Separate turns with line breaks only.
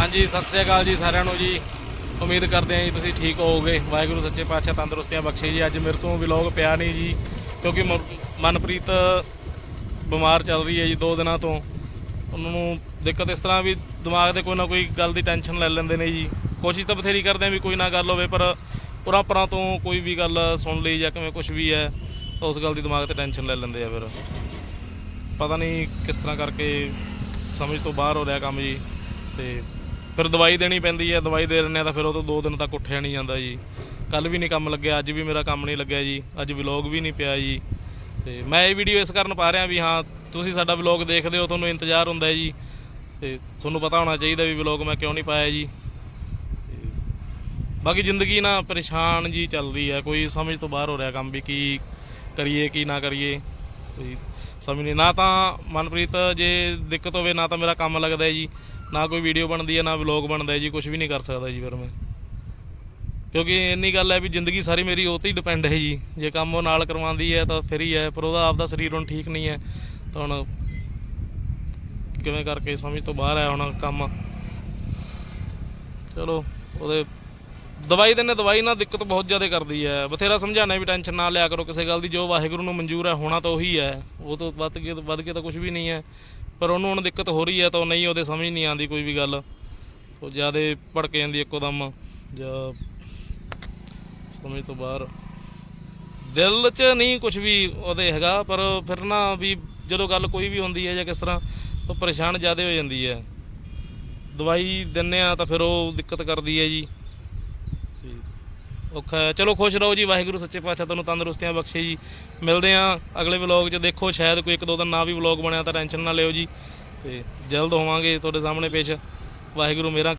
ਹਾਂਜੀ, ਸਤਿ ਸ੍ਰੀ ਅਕਾਲ ਜੀ ਸਾਰਿਆਂ ਨੂੰ ਜੀ। ਉਮੀਦ ਕਰਦੇ ਹਾਂ ਜੀ ਤੁਸੀਂ ਠੀਕ ਹੋਵੋਗੇ। ਵਾਹਿਗੁਰੂ ਸੱਚੇ ਪਾਤਸ਼ਾਹ ਤੰਦਰੁਸਤੀਆਂ ਬਖਸ਼ੇ ਜੀ। ਅੱਜ ਮੇਰੇ ਤੋਂ ਵਲੌਗ ਪਿਆ ਨਹੀਂ ਜੀ, ਕਿਉਂਕਿ ਮ- ਮਨਪ੍ਰੀਤ ਬਿਮਾਰ ਚੱਲ ਰਹੀ ਹੈ ਜੀ ਦੋ ਦਿਨਾਂ ਤੋਂ। ਉਹਨਾਂ ਨੂੰ ਦਿੱਕਤ ਇਸ ਤਰ੍ਹਾਂ ਵੀ ਦਿਮਾਗ ਤੇ ਕੋਈ ਨਾ ਕੋਈ ਗੱਲ ਦੀ ਟੈਨਸ਼ਨ ਲੈ ਲੈਂਦੇ ਨੇ ਜੀ। ਕੋਸ਼ਿਸ਼ ਤਾਂ ਬਥੇਰੀ ਕਰਦੇ ਆ ਵੀ ਕੋਈ ਨਾ ਗੱਲ ਹੋਵੇ, ਪਰ ਉਰਾਂ ਪਰਾਂ ਤੋਂ ਕੋਈ ਵੀ ਗੱਲ ਸੁਣ ਲਈ ਜਾਂ ਕਿਵੇਂ ਕੁਝ ਵੀ ਹੈ, ਤਾਂ ਉਸ ਗੱਲ ਦੀ ਦਿਮਾਗ ਤੇ ਟੈਨਸ਼ਨ ਲੈ ਲੈਂਦੇ ਆ ਫਿਰ। ਪਤਾ ਨਹੀਂ ਕਿਸ ਤਰ੍ਹਾਂ ਕਰਕੇ ਸਮਝ ਤੋਂ ਬਾਹਰ ਹੋ ਰਿਹਾ ਕੰਮ ਜੀ, ਤੇ ਫਿਰ ਦਵਾਈ ਦੇਣੀ ਪੈਂਦੀ ਹੈ, ਦਵਾਈ ਦੇ ਦਿੰਦੇ ਆ ਤਾਂ ਫਿਰ ਉਹ ਤੋਂ ਦੋ ਦਿਨ ਤੱਕ ਉੱਠਿਆ ਨਹੀਂ ਜਾਂਦਾ ਜੀ। ਕੱਲ ਵੀ ਨਹੀਂ ਕੰਮ ਲੱਗਿਆ, ਅੱਜ ਵੀ ਮੇਰਾ ਕੰਮ ਨਹੀਂ ਲੱਗਿਆ ਜੀ। ਅੱਜ ਵਲੌਗ ਵੀ ਨਹੀਂ ਪਿਆ ਜੀ। ਤੇ ਮੈਂ ਇਹ ਵੀਡੀਓ ਇਸ ਕਾਰਨ ਪਾ ਰਿਹਾ ਵੀ ਹਾਂ, ਤੁਸੀਂ ਸਾਡਾ ਵਲੌਗ ਦੇਖਦੇ ਹੋ, ਤੁਹਾਨੂੰ ਇੰਤਜ਼ਾਰ ਹੁੰਦਾ ਹੈ ਜੀ। ਤੇ ਤੁਹਾਨੂੰ ਪਤਾ ਹੋਣਾ ਚਾਹੀਦਾ ਵੀ ਵਲੌਗ ਮੈਂ ਕਿਉਂ ਨਹੀਂ ਪਾਇਆ ਜੀ। ਤੇ ਬਾਕੀ ਜ਼ਿੰਦਗੀ ਨਾ ਪਰੇਸ਼ਾਨ ਜੀ ਚੱਲ ਰਹੀ ਹੈ। ਕੋਈ ਸਮਝ ਤੋਂ ਬਾਹਰ ਹੋ ਰਿਹਾ ਕੰਮ ਵੀ, ਕੀ ਕਰੀਏ, ਕੀ ਨਾ ਕਰੀਏ। ਕੋਈ ਸਮਝ ਨਹੀਂ, ਨਾ ਤਾਂ ਮਨਪ੍ਰੀਤ ਜੇ ਦਿੱਕਤ ਹੋਵੇ, ਨਾ ਤਾਂ ਮੇਰਾ ਕੰਮ ਲੱਗਦਾ ਹੈ ਜੀ, ਨਾ ਕੋਈ ਵੀਡੀਓ ਬਣਦੀ ਹੈ, ਨਾ ਵਲੌਗ ਬਣਦਾ ਹੈ ਜੀ ਕੁਝ ਵੀ ਨਹੀਂ ਕਰ ਸਕਦਾ ਜੀ ਫਿਰ ਮੈਂ। ਕਿਉਂਕਿ ਇੰਨੀ ਗੱਲ ਹੈ ਵੀ ਜ਼ਿੰਦਗੀ ਸਾਰੀ ਮੇਰੀ ਉਹ ਤੇ ਹੀ ਡਿਪੈਂਡ ਹੈ ਜੀ। ਜੇ ਕੰਮ ਉਹ ਨਾਲ ਕਰਵਾਉਂਦੀ ਹੈ ਤਾਂ ਫਿਰ ਹੀ ਹੈ, ਪਰ ਉਹਦਾ ਆਪਦਾ ਸਰੀਰ ਹੁਣ ਠੀਕ ਨਹੀਂ ਹੈ, ਤਾਂ ਹੁਣ ਕਿਵੇਂ ਕਰਕੇ ਸਮਝ ਤੋਂ ਬਾਹਰ ਹੈ ਹੁਣ ਕੰਮ। ਚਲੋ, ਉਹਦੇ ਦਵਾਈ ਦਿੰਨੇ ਦਵਾਈ ਨਾਲ ਦਿੱਕਤ ਬਹੁਤ ਜ਼ਿਆਦਾ ਕਰਦੀ ਹੈ। ਬਥੇਰਾ ਸਮਝਾਣਾ ਵੀ ਟੈਨਸ਼ਨ ਨਾ ਲਿਆ ਕਰੋ ਕਿਸੇ ਗੱਲ ਦੀ, ਜੋ ਵਾਹਿਗੁਰੂ ਨੂੰ ਮਨਜ਼ੂਰ ਹੈ, ਹੋਣਾ ਤਾਂ ਉਹੀ ਹੈ। ਉਹ ਤੋਂ ਵੱਧ ਕੇ ਵੱਧ ਕੇ ਤਾਂ ਕੁਝ ਵੀ ਨਹੀਂ ਹੈ। ਪਰ ਉਹਨੂੰ ਹੁਣ ਦਿੱਕਤ ਹੋ ਰਹੀ ਹੈ ਤਾਂ ਉਹ ਨਹੀਂ, ਉਹਦੇ ਸਮਝ ਨਹੀਂ ਆਉਂਦੀ ਕੋਈ ਵੀ ਗੱਲ। ਉਹ ਜ਼ਿਆਦਾ ਭੜਕ ਜਾਂਦੀ ਇੱਕੋ ਦਮ, ਜਾਂ ਸਮਝ ਤੋਂ ਬਾਹਰ। ਦਿਲ 'ਚ ਨਹੀਂ ਕੁਝ ਵੀ ਉਹਦੇ ਹੈਗਾ, ਪਰ ਫਿਰ ਨਾ ਵੀ ਜਦੋਂ ਗੱਲ ਕੋਈ ਵੀ ਹੁੰਦੀ ਹੈ ਜਾਂ ਕਿਸ ਤਰ੍ਹਾਂ ਤਾਂ ਪਰੇਸ਼ਾਨ ਜ਼ਿਆਦਾ ਹੋ ਜਾਂਦੀ ਹੈ। ਦਵਾਈ ਦਿੰਨੇ ਆ ਤਾਂ ਫਿਰ ਉਹ ਦਿੱਕਤ ਕਰਦੀ ਹੈ ਜੀ। ਔਖਾ ਹੈ। ਚਲੋ ਖੁਸ਼ ਰਹੋ ਜੀ, ਵਾਹਿਗੁਰੂ ਸੱਚੇ ਪਾਤਸ਼ਾਹ ਤੁਹਾਨੂੰ ਤੰਦਰੁਸਤੀਆਂ ਬਖਸ਼ੇ ਜੀ। ਮਿਲਦੇ ਆ ਅਗਲੇ ਵਲੌਗ 'ਚ। ਦੇਖੋ, ਸ਼ਾਇਦ ਕੋਈ ਇੱਕ ਦੋ ਦਿਨ ਨਾ ਵੀ ਵਲੌਗ ਬਣਿਆ ਤਾਂ ਟੈਨਸ਼ਨ ਨਾ ਲਿਓ ਜੀ। ਤੇ ਜਲਦ ਹੋਵਾਂਗੇ ਤੁਹਾਡੇ ਸਾਹਮਣੇ ਪੇਸ਼। ਵਾਹਿਗੁਰੂ ਮੇਰਾ